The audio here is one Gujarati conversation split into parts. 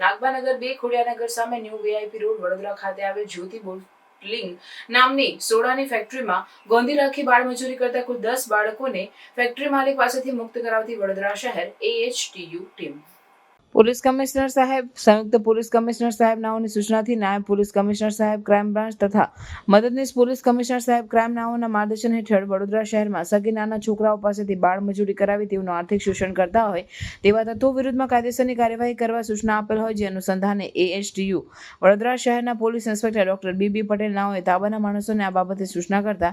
નાગબાનગર બે, ખોડિયાનગર સામે ન્યૂ વીઆઈપી રોડ વડોદરા ખાતે આવેલ જ્યોતિ બોટલિંગ નામની સોડાની ફેક્ટરીમાં ગોંધી રાખી બાળમજૂરી કરતા કુલ દસ બાળકોને ફેક્ટરી માલિક પાસેથી મુક્ત કરાવતી વડોદરા શહેર એએચટીયુ ટીમ પોલીસ કમિશનર સાહેબ, સંયુક્ત પોલીસ કમિશનર સાહેબ નાઓની સૂચનાથી નાયબ પોલીસ કમિશનર સાહેબ ક્રાઇમ બ્રાન્ચ તથા મદદનીશ પોલીસ કમિશનર સાહેબ ક્રાઇમ નાઓના માર્ગદર્શન હેઠળ વડોદરા શહેરમાં સગી નાના છોકરાઓ પાસેથી બાળ મજૂરી કરાવી તેઓનું આર્થિક શોષણ કરતા હોય તેવા તત્વો વિરુદ્ધમાં કાયદેસરની કાર્યવાહી કરવા સૂચના આપેલ હોય, જે અનુસંધાને એએચટીયુ વડોદરા શહેરના police inspector doctor BB Patel નાઓએ તાબાના માણસોને આ બાબતે સૂચના કરતા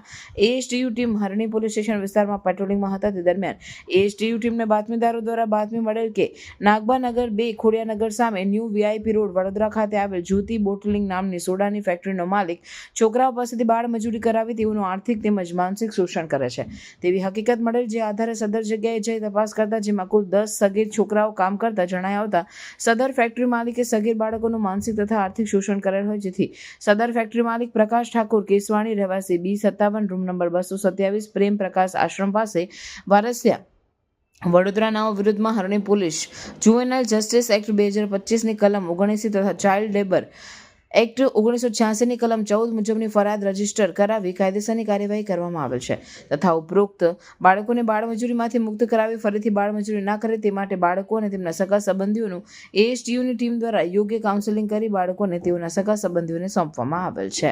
AHTU team Harni police station વિસ્તારમાં પેટ્રોલિંગમાં હતા. તે દરમિયાન એએચટીયુ ટીમને બાતમીદારો દ્વારા બાતમી મળેલ કે નાગબાનગર બે ખોડિયાનગર સામે ન્યૂ વીઆઈપી રોડ વડોદરા ખાતે આવેલ જ્યોતિ બોટલિંગ નામની સોડાની ફેક્ટરીનો માલિક છોકરાઓ પાસેથી બાળ મજૂરી કરાવી તેઓનું આર્થિક તેમજ માનસિક શોષણ કરે છે. તેવી હકીકત મળેલ જે આધારે સદર જગ્યાએ જઈ તપાસ કરતા જેમાં કુલ દસ સગીર છોકરાઓ કામ કરતા જણાઈ આવતા સદર ફેક્ટરી માલિકે સગીર બાળકોનું માનસિક તથા આર્થિક શોષણ કરેલ હોય જેથી સદર ફેક્ટરી માલિક પ્રકાશ ઠાકુર કેસવાણી રહેવાસી બી સત્તાવન, રૂમ નંબર બસો સત્યાવીસ, પ્રેમ પ્રકાશ આશ્રમ પાસે વારસિયા વડોદરાનાઓ વિરુદ્ધમાં Harni police juvenile justice act બે હજાર પચીસની કલમ ઓગણીસી તથા ચાઇલ્ડ લેબર એક્ટ ઓગણીસો છ્યાસીની કલમ ચૌદ મુજબની ફરિયાદ રજિસ્ટર કરાવી કાયદેસરની કાર્યવાહી કરવામાં આવેલ છે તથા ઉપરોક્ત બાળકોને બાળમજૂરીમાંથી મુક્ત કરાવી ફરીથી બાળમજૂરી ના કરે તે માટે બાળકો અને તેમના સગા સંબંધીઓનું એએસટીયુની ટીમ દ્વારા યોગ્ય કાઉન્સેલિંગ કરી બાળકોને તેઓના સગા સંબંધીઓને સોંપવામાં આવેલ છે.